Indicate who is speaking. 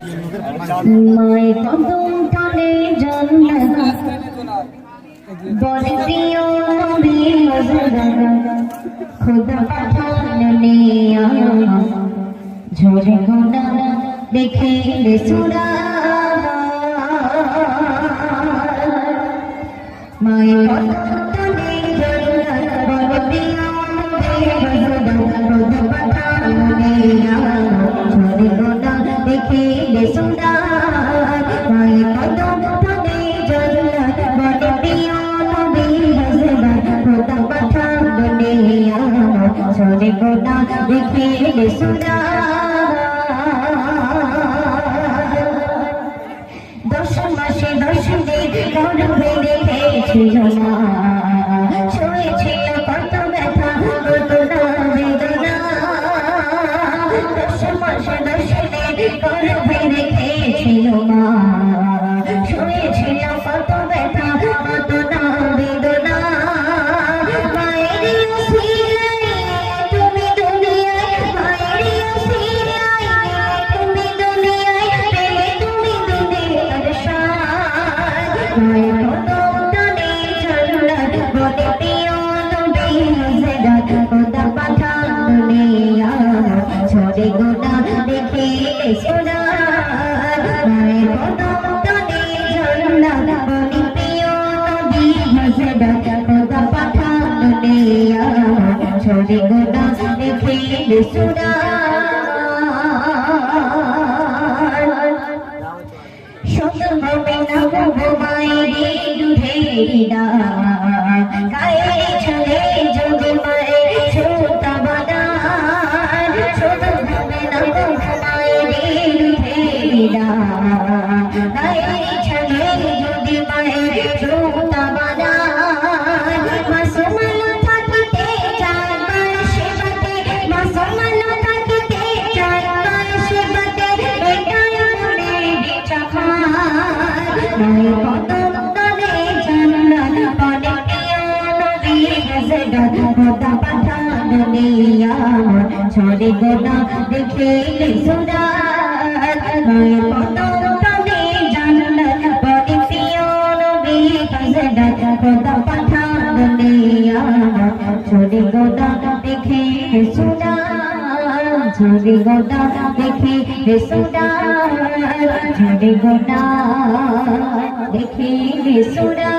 Speaker 1: মায়ের কদম তলে জন্ম বলে প্রিয় নবী খুদা পাঠান নিয়া ঝরে গোনা দেখে রে সুরা। রে সুরা দশ মাসে দশ দিন গর্ভে রেখেছিল মা শুয়েছিল কত ব্যথা কত না বেদনা দশ মাসে দশ দিন মা ঝরে গোনা দেখে সোনা শত হবে না ঘুমাইরে দুধেরিনা গায়ে খোদা পাঠান নিয়া ছড়ে গোনা দেখে সুরা নাই কদম তলে জান্নাত পড়ে প্রিয় নবী হযরত খোদা পাঠান নিয়া ছড়ে গোনা দেখে সুরা ঝরে গোনা দেখে সুরা ঝরে গোনা দেখে সুরা